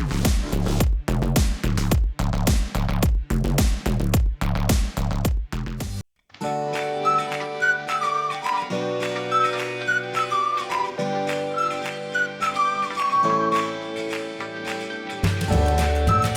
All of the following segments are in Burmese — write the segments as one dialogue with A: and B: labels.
A: Thank you.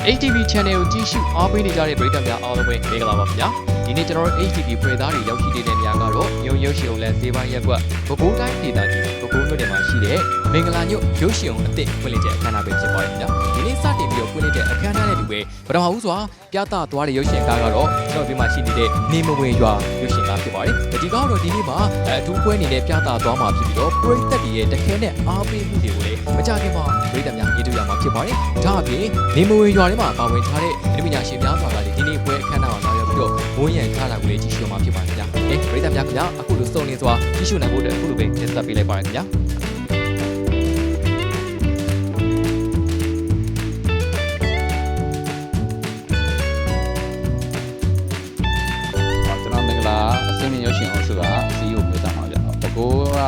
A: HTV Channel ကိုကြည့်ရှုအားပေးနေကြတဲ့ပရိသတ်များအားလုံးပဲမင်္ဂလာပါခင်ဗျာဒီနေ့ကျွန်တော်တို့ HTV ဖွဲ့သားတွေရောက်ရှိနေတဲ့နေရာကတော့ညုံရုပ်ရှင်ုံလန်ဈေးပိုင်းရက်ကွက်ဘဘိုးတိုင်းဒေသကြီးဘဘိုးမြို့နယ်မှာရှိတဲ့မင်္ဂလာညွတ်ရုပ်ရှင်ုံအစ်စ်ဖွင့်လှစ်တဲ့အခမ်းအနားပဲဖြစ်ပါတယ်ခင်ဗျာဒီနေ့စတင်ပြီးတော့ဖွင့်လှစ်တဲ့အခမ်းအနားနဲ့တူ ပဲပထမဦးစွာပြသသွားတဲ့ရုပ်ရှင်ကားကတော့ကျွန်တော်ဒီမှာရှိနေတဲ့နေမဝင်ရွာရုပ်ရှင်ကားဖြစ်ပါတယ်ဒီကားကတော့ဒီနေ့မှာအထူးပွဲအနေနဲ့ပြသသွားမှာဖြစ်ပြီးတော့ပရိသတ်တွေရဲ့တခဲနဲ့အားပေးမှုတွေကိုလည်းမကြခင်မှာပရိသတ်များရည်တူရမှာဖြစ်ပါတယ်ဒါအပြင်နေမဝင်ရွာထဲမှာပါဝင်ထားတဲ့လူပညာရှင်များစွာကလည်းဒီနေ့ပွဲအခမ်းအနားမှာလာရောက်ပြီးတော့ဝန်းရံထားတာကိုလည်းကြည့်ရှုမှာဖြစ်ပါတယ်ခင်ဗျာ။အဲပရိသတ်များခင်ဗျာအခုလိုစုံလင်စွာကြည့်ရှုနိုင်ဖို့အတွက်အခုလိုပဲတင်ဆက်ပေးလိုက်ပါရခင်ဗျာ။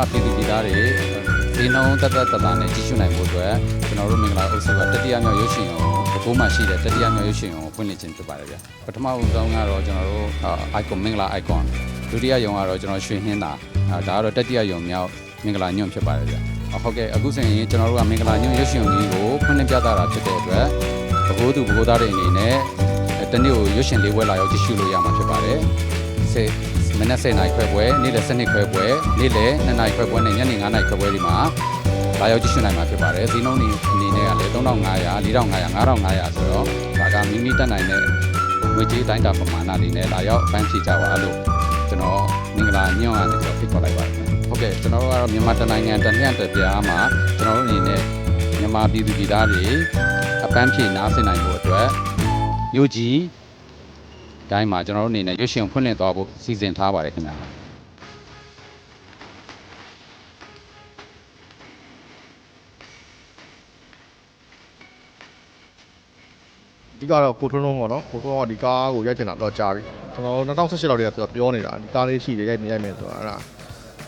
B: ပြည်သူပြည်သားတွေဈေးနှုန်းတက်တက်တတာနဲ့ကြီးစုနိုင်ဖို့အတွက်ကျွန်တော်တို့မင်္ဂလာအုပ်စုကတတိယမြောက်ရုပ်ရှင်ကိုတကူမှရှိတဲ့တတိယမြောက်ရုပ်ရှင်ကိုဖွင့်လှစ်ခြင်းဖြစ်ပါတယ်ဗျပထမဦးဆုံးကတော့ကျွန်တော်တို့ icon မင်္ဂလာ icon ဒုတိယယုံကတော့ကျွန်တော်ရွှေဟင်းတာဒါကတော့တတိယယုံမြောက်မင်္ဂလာညွန့်ဖြစ်ပါတယ်ဗျဟုတ်ကဲ့အခုဆိုရင်ကျွန်တော်တို့ကမင်္ဂလာညွန့်ရုပ်ရှင်ကြီးကိုဖွင့်လှစ်ပြသတာဖြစ်တဲ့အတွက်ဘကိုးသူဘကိုးသားတွေအနေနဲ့တနေ့ကိုရွှေရှင်လေးပွဲလာရောက်ကြည့်ရှုလို့ရမှာဖြစ်ပါတယ်စေ မနက်7:00နာရီခွဲပွဲနေ့လယ်7:00ခွဲပွဲနေ့လယ်2:00နာရီခွဲပွဲနဲ့ညနေ9:00နာရီခွဲပွဲဒီမှာလာရောက်ကြည့်ရှုနိုင်မှာဖြစ်ပါတယ်ဈေးနှုန်းအနေနဲ့ကလည်း3500 4500 5500ဆိုတော့ဒါကမိမိတက်နိုင်တဲ့ငွေကြေးတိုင်းတာပမာဏတွေနဲ့လာရောက်ပန်းဖြေကြပါလို့ကျွန်တော်မင်္ဂလာညွန့်အနေနဲ့ဖိတ်ခေါ်လိုက်ပါတယ်ဟုတ်ကဲ့ကျွန်တော်တို့ကတော့မြန်မာတိုင်းနိုင်ငံတညံ့တပြားမှာကျွန်တော်တို့အနေနဲ့မြန်မာပြည်သူပြည်သားတွေအပန်းဖြေနားဆင်နိုင်ဖို့အတွက်မြို့ကြီး တိုင်းမှာကျွန်တော်တို့အနေနဲ့ရွှေရှင်ဖွင့်လှစ်သွားဖို့စီစဉ်ထားပါတယ်ခင်ဗျာ
C: ဒီကတော့ကိုထွန်းလုံးပေါ့နော်ကိုထွန်းကဒီကားကိုရိုက်ချင်တာတော့ကြာပြီကျွန်တော်2018လောက်တည်းကသူကပြောနေတာဒီကားလေးရှိတယ်ရိုက်နေရိုက်မယ်ဆိုတာအဲ့ဒါ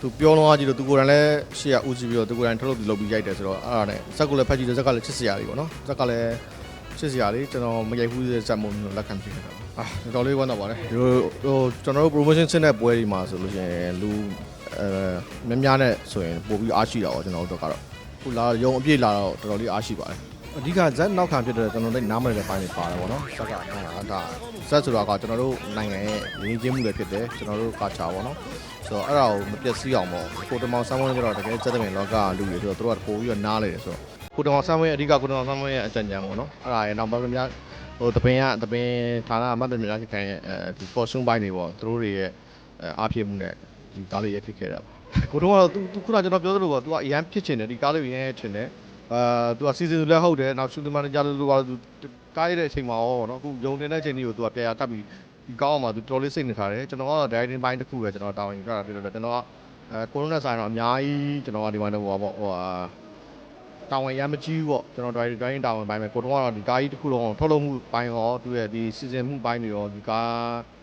C: သူပြောလုံးအကြည့်လို့သူကိုယ်တိုင်လည်းရှေ့ကဦးစီးပြီးတော့သူကိုယ်တိုင်ထုတ်လုပ်ပြီးလုပ်ပြီးရိုက်တယ်ဆိုတော့အဲ့ဒါနဲ့ဇက်ကလည်းဖက်ကြည့်တယ်ဇက်ကလည်းချစ်စရာလေးပေါ့နော်ဇက်ကလည်းချစ်စရာလေးကျွန်တော်မရိုက်ဘူးတဲ့ဇက်မို့မျိုးလက်ခံဖြစ်နေတာ အာတော်တော်လေးဝမ်းသာပါတယ်ဒီလိုဟိုကျွန်တော်တို့ promotion ဆင်းတဲ့ပွဲဒီမှာဆိုလို့ရှိရင်လူအဲများများနဲ့ဆိုရင်ပို့ပြီးအားရှိတာပေါ့ကျွန်တော်တို့ကတော့ခုလာရုံအပြည့်လာတော့တော်တော်လေးအားရှိပါတယ်အဓိကဇက်နောက်ခံဖြစ်တဲ့ကျွန်တော်တို့နားမလည်တဲ့ပိုင်းတွေပါတယ်ဗောနော်ဇက်ကအဲဒါဇက်ဆိုတာကကျွန်တော်တို့နိုင်ငံရဲ့ရင်းချင်းမှုတွေဖြစ်တယ်ကျွန်တော်တို့ကာချာဗောနော်ဆိုတော့အဲ့ဒါကိုမပြည့်စည်အောင်ပေါ့ကိုတမောင်ဆမ်းဝင်းကျတော့တကယ်စက်တမင်လောကလူတွေဆိုတော့တို့ကပို့ပြီးတော့နားလေတယ်ဆိုတော့ကိုတမောင်ဆမ်းဝင်းအဓိကကိုတမောင်ဆမ်းဝင်းရဲ့အကြံဉာဏ်ဗောနော်အဲ့ဒါရဲ့နောက်ပါများ ဟိုတပင်ကတပင်ဌာနအမတ်တွေများခိုင်ရဲ့အဲဒီ costume ပိုင်းတွေဗောသူတို့တွေရဲ့အားဖြစ်မှုနဲ့ဒီကားလေးရဖြစ်ခဲ့တာပေါ့ကိုတော့သူခုနကျွန်တော်ပြောသလိုပေါ့သူကအရန်ဖြစ်ချင်တယ်ဒီကားလေးကိုရန်ချင်တယ် အာသူကစီစဉ်လည်းဟုတ်တယ်နောက်ရှူတမန်ကြလို့လို့ကသူကားရတဲ့အချိန်မှာရောเนาะအခုယုံနေတဲ့အချိန်ကြီးကိုသူကပြန်ရတက်ပြီးဒီကောင်းအောင်မှာသူတော်လေးစိတ်နေထားတယ်ကျွန်တော်ကတော့ directing ပိုင်းတစ်ခုပဲကျွန်တော်တာဝန်ယူရတာဖြစ်လို့ကျွန်တော်ကအဲကိုရိုနာဆိုင်တော့အများကြီးကျွန်တော်ကဒီမှာတော့ဟိုပါပေါ့ဟိုဟာ တာဝန်ရမ်းမကြီးဘူးပေါ့ကျွန်တော် directing တိုင်းတာဝန်ပိုင်းပဲကိုတော့ကတော့ဒီကားကြီးတစ်ခုလုံးထုတ်လုပ်မှုပိုင်းရောသူရဲ့ဒီစီစဉ်မှုပိုင်းတွေရောဒီကား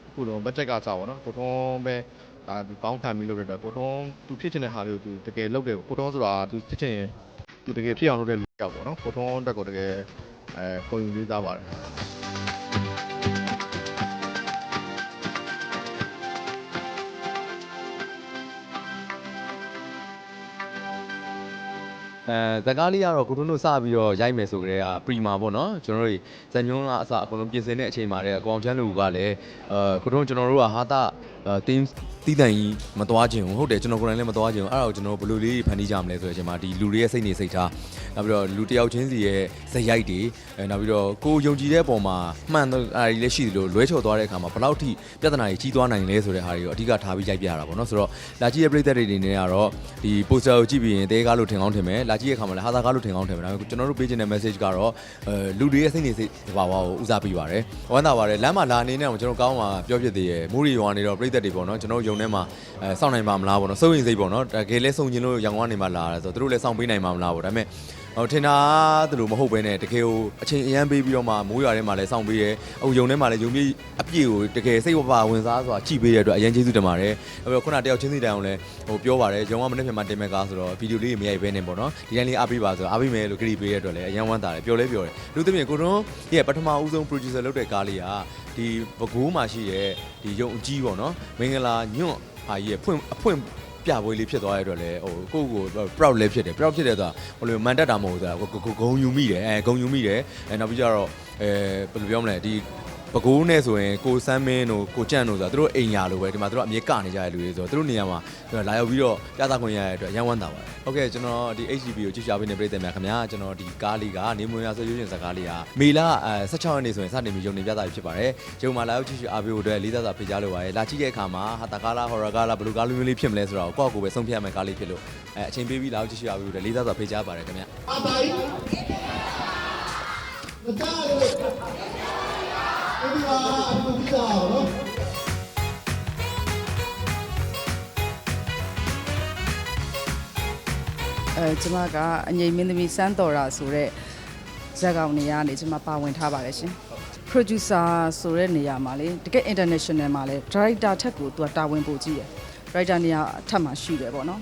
C: တစ်ခုလုံး budget ကစားပါတော့ကိုတော့ပဲဒါသူကောင်းခံပြီးလုပ်ရတဲ့ကိုတော့သူဖြစ်ချင်တဲ့ဟာလေးကိုသူတကယ်လုပ်တယ်ကိုတော့ဆိုတာသူဖြစ်ချင်ရင်သူတကယ်ဖြစ်အောင်လုပ်တဲ့လူတစ်ယောက်ပေါ့နော်ကိုထုံးတက်ကိုတကယ်အဲကိုယူလေးသားပါတယ်
D: အဲဇက်ကားလေးကတော့ကိုထွန်းတို့စပြီးတော့ရိုက်မယ်ဆိုကြတဲ့ကပရီမာပေါ့နော်ကျွန်တော်တို့ဇန်ညုံးကအစအကုန်လုံးပြင်ဆင်တဲ့အချိန်မှာတည်းအကောင်ချမ်းလူကလည်းအဲကိုထွန်းကျွန်တော်တို့ကဟာတာ တင်းတီးတန်ကြီးမသွားခြင်းဟုတ်တယ်ကျွန်တော်ကိုယ်တိုင်လည်းမသွားခြင်းအဲ့ဒါကိုကျွန်တော်ဘယ်လိုလေးဖန်တီးကြမလဲဆိုတဲ့အချိန်မှာဒီလူတွေရဲ့စိတ်နေစိတ်ထားနောက်ပြီးတော့လူတယောက်ချင်းစီရဲ့ဇက်ရိုက်တွေအဲနောက်ပြီးတော့ကိုယုံကြည်တဲ့ပုံမှာမှန်တော့အားကြီးလည်းရှိသလိုလွဲချော်သွားတဲ့အခါမှာဘယ်လောက်ထိပြဿနာကြီးကြီးသွားနိုင်လဲဆိုတဲ့ဟာတွေကိုအဓိကထားပြီးရိုက်ပြရတာပေါ့နော်ဆိုတော့လာကြည့်ရဲ့ပရိသတ်တွေအနေနဲ့ကတော့ဒီ poster ကိုကြည့်ပြီးရင်တဲကားလို့ထင်ကောင်းထင်မယ်လာကြည့်ရဲ့အခါမှာလည်းဟာသာကားလို့ထင်ကောင်းထင်မယ်ဒါပေမဲ့ကျွန်တော်တို့ပေးချင်တဲ့ message ကတော့အဲလူတွေရဲ့စိတ်နေစိတ်တဘာဝကိုဦးစားပေးပါတယ်ဝမ်းသာပါတယ်လမ်းမှာလာနေနေအောင်ကျွန်တော်ကောင်းမှာပြောဖြစ်သေးရဲ့မူရီရွာနေတော့ပရိသတ်တွေပေါ့နော်ကျွန်တော်တို့ယုံထဲမှာအဲစောင့်နိုင်ပါမလားပေါ့နော်စိုးရင်စိတ်ပေါ့နော်တကယ်လဲစုံကျင်လို့ရောင်ကနေမှလာတာဆိုတော့သူတို့လည်းစောင့်ပေးနိုင်မှာမလားပေါ့ဒါပေမဲ့ဟိုထင်တာသူလိုမဟုတ်ဘဲနဲ့တကယ်ကိုအချိန်အရန်ပေးပြီးတော့မှမိုးရွာထဲမှာလည်းစောင့်ပေးရဲအခုယုံထဲမှာလည်းယုံပြေးအပြည့်ကိုတကယ်စိတ်ဝပါဝင်စားစွာကြည့်ပေးတဲ့အတွက်အရန်ကျေးဇူးတင်ပါတယ်အဲ့တော့ခုနတယောက်ချင်းစီတိုင်အောင်လည်းဟိုပြောပါတယ်ယုံကမနေ့ပြန်မှတင်မဲ့ကားဆိုတော့ဗီဒီယိုလေးတွေမရိုက်ဘဲနဲ့ပေါ့နော်ဒီတိုင်းလေးအားပေးပါဆိုတော့အားပေးမယ်လို့ကြည့်ပေးတဲ့အတွက်လည်းအရန်ဝမ်းသာတယ်ပြောလဲပြောတယ်လူသမီးကိုတွန်းရဲ့ပထမဦးဆုံး producer လုပ်တဲ့ကားလေးက ဒီဘကိုးမှာရှိတဲ့ဒီယုံအကြီးပေါ့နော်မင်္ဂလာညွန့်ဟာကြီးရဲ့ဖွင့်အဖွင့်ပြပွဲလေးဖြစ်သွားရတဲ့အတွက်လည်းဟိုကိုယ့်ကို proud လည်းဖြစ်တယ် proud ဖြစ်တဲ့ဆိုတာဟိုလိုမန်တက်တာမဟုတ်ဘူးဆိုတာကိုဂုံယူမိတယ်အဲဂုံယူမိတယ်အဲနောက်ပြီးကြတော့အဲဘယ်လိုပြောမလဲဒီ ပဲခူးနဲ့ဆိုရင်ကိုစမ်းမင်းတို့ကိုကြန့်တို့ဆိုတာသူတို့အိမ်ညာလိုပဲဒီမှာသူတို့အမြဲကနေကြရတဲ့လူတွေဆိုတော့သူတို့နေရာမှာလာရောက်ပြီးတော့ကြားသာခွင့်ရတဲ့အတွက်ရန်ဝမ်းသာပါတယ်။ဟုတ်ကဲ့ကျွန်တော်ဒီ HDB ကိုကြည့်ရှုပေးနေပြည်သူများခင်ဗျာကျွန်တော်ဒီကားလေးကနေမွေရဆွေးရွှင်စကားလေးကမေလ16ရက်နေ့ဆိုရင်စတင်ပြီးရုံတင်ပြသပြီဖြစ်ပါတယ်။ရုံမှာလာရောက်ကြည့်ရှုအားပေးဖို့အတွက်လေးစားစွာဖိတ်ကြားလိုပါတယ်။လာကြည့်တဲ့အခါမှာဟာတာကားလားဟော်ရာကားလားဘယ်လိုကားလိုမျိုးလေးဖြစ်မလဲဆိုတာကိုကိုယ့်အကိုပဲဆုံးဖြတ်ရမယ့်ကားလေးဖြစ်လို့အဲအချိန်ပေးပြီးလာရောက်ကြည့်ရှုအားပေးဖို့အတွက်လေးစားစွာဖိတ်ကြားပါတယ်ခင်ဗျာ။
E: အတိုင်းမတားလို့ အခုပြီးသားပါနော်
F: အဲကျွန်မကအငိမ့်မင်းသမီးစန်းတော်ရာဆိုတဲ့ဇာတ်ကောင်နေရာနေကျွန်မပါဝင်ထားပါတယ်ရှင် producer ဆိုတဲ့နေရာမှာလေတကယ် international မှာလေ director ထက်ကိုသူကတာဝန်ပို့ကြည့်ရယ် director နေရာအထက်မှာရှိတယ်ပေါ့နော်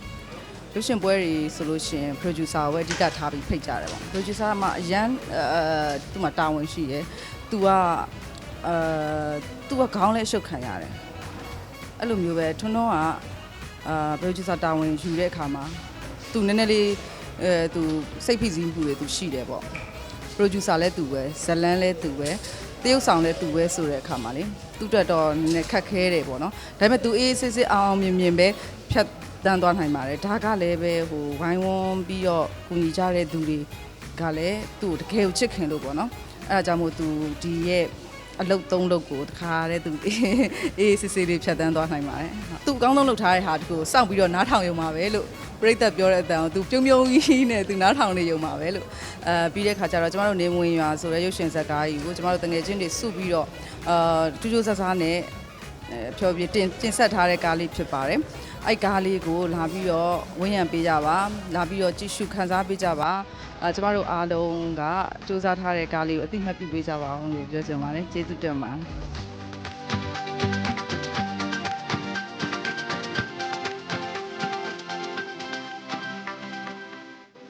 F: လူရှင်ပွဲတွေဆိုလို့ရှင် producer ကိုပဲအဓိကထားပြီးဖိတ်ကြတယ်ပေါ့ producer ကမှအရန်အဲသူ့မှာတာဝန်ရှိရယ်သူက အဲသူကခေါင်းလဲရှုပ်ခံရတယ်အဲ့လိုမျိုးပဲထွန်းထွန်းကအာ producer တာဝန်ယူတဲ့အခါမှာသူနည်းနည်းလေးအဲသူစိတ်ဖိစီးမှုတွေသူရှိတယ်ပေါ့ producer လည်းသူပဲဇလန်းလည်းသူပဲတရုပ်ဆောင်လည်းသူပဲဆိုတဲ့အခါမှာလေသူ့အတွက်တော့နည်းနည်းခက်ခဲတယ်ပေါ့နော်ဒါပေမဲ့သူအေးအေးဆေးဆေးအောင်အောင်မြင်မြင်ပဲဖြတ်တန်းသွားနိုင်ပါတယ်ဒါကလည်းပဲဟိုဝိုင်းဝန်းပြီးတော့ကူညီကြတဲ့သူတွေကလည်းသူ့ကိုတကယ်ကိုချစ်ခင်လို့ပေါ့နော်အဲဒါကြောင့်မို့သူဒီရဲ့ အလုတ်သုံးလုတ်ကိုတခါတည်းသူအေးအေးဆေးဆေးလေးဖြတ်တန်းသွားနိုင်ပါတယ်ဟုတ်သူအကောင်းဆုံးလုပ်ထားတဲ့ဟာတကူစောင့်ပြီးတော့နားထောင်ရုံပါပဲလို့ပြိသက်ပြောတဲ့အတန်ကိုသူပြုံးပြုံးကြီးနဲ့သူနားထောင်နေရုံပါပဲလို့အဲပြီးတဲ့ခါကျတော့ကျမတို့နေဝင်ရွာဆိုတဲ့ရုပ်ရှင်ဇာတ်ကားကြီးကိုကျမတို့တငယ်ချင်းတွေစုပြီးတော့အာတူတူဆဆားနဲ့အဲဖြောပြတင်တင်ဆက်ထားတဲ့ကားလေးဖြစ်ပါတယ် အဲ့ကားလေးကိုလာပြီးတော့ဝန်းရံပေးကြပါလာပြီးတော့ကြည့်ရှုခန်းစားပေးကြပါအဲကျမတို့အားလုံးကစူးစမ်းထားတဲ့ကားလေးကိုအတိအမှတ်ပြုပေးကြပါအောင်လို့ပြောချင်ပါတယ်ကျေးဇူးတင်ပါတယ်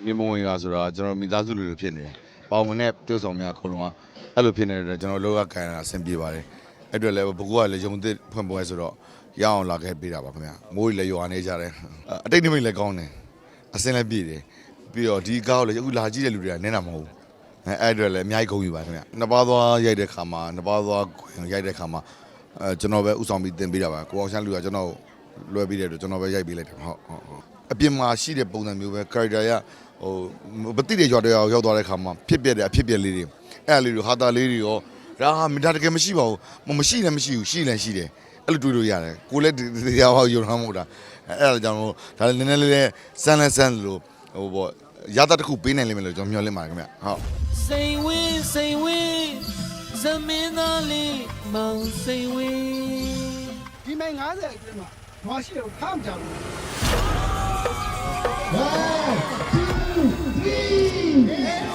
G: မြေမဝင်ကဆိုတာကျွန်တော်မိသားစုလူလိုဖြစ်နေတယ်။ပေါင်မနဲ့ပြုတ်ဆောင်များအကုန်လုံးကအဲ့လိုဖြစ်နေတဲ့အတွက်ကျွန်တော်လောကကန်တာအဆင်ပြေပါတယ်။အဲ့အတွက်လည်းဘကူကလည်းယုံသစ်ဖွင့်ပွဲဆိုတော့ ရအောင်လာခဲ့ပေးတာပါခင်ဗျာ။မိုးကြီးလည်းရွာနေကြတယ်။အတိတ်နိမိတ်လည်းကောင်းတယ်။အစင်လည်းပြည့်တယ်။ပြီးတော့ဒီကားကိုလည်းအခုလာကြည့်တဲ့လူတွေကနည်းတာမဟုတ်ဘူး။အဲအဲ့အတွက်လည်းအများကြီးဂုဏ်ယူပါခင်ဗျာ။နှစ်ပါးသွားရိုက်တဲ့ခါမှာနှစ်ပါးသွားရိုက်တဲ့ခါမှာအဲကျွန်တော်ပဲဥဆောင်ပြီးတင်ပေးတာပါ။ကိုအောင်ဆန်းလူကကျွန်တော်လွှဲပေးတဲ့အတွက်ကျွန်တော်ပဲရိုက်ပေးလိုက်တယ်ဟုတ်ဟုတ်ဟုတ်အပြင်မှာရှိတဲ့ပုံစံမျိုးပဲ character ရဟိုမတိတဲ့ရွာတရောရောက်သွားတဲ့ခါမှာဖြစ်ပြတဲ့အဖြစ်ပြလေးတွေအဲ့အလေးတွေဟာတာလေးတွေရောဒါဟာမဒါတကယ်မရှိပါဘူးမမရှိလည်းမရှိဘူးရှိလည်းရှိတယ် အဲ့လိုတွေးလို့ရတယ်ကိုလည်းတရားဟောယုံထားမို့တာအဲ့ဒါကြောင့်မို့ဒါလည်းနည်းနည်းလေးစမ်းလဲစမ်းလို့ဟိုပေါ့ရတာတစ်ခုပေးနိုင်လိမ့်မယ်လို့ကျွန်တော်မျှော်လင့်ပါတယ်ခင်ဗျဟုတ်
H: စိန်ဝင်းစိန်ဝင်းဇမင်းသားလေးမောင်စိန်ဝင်း
E: ဒီမိုင်90အတွင်းမှာမရှိတော့ခမ်းကြဘူးဟဲ့ဒီ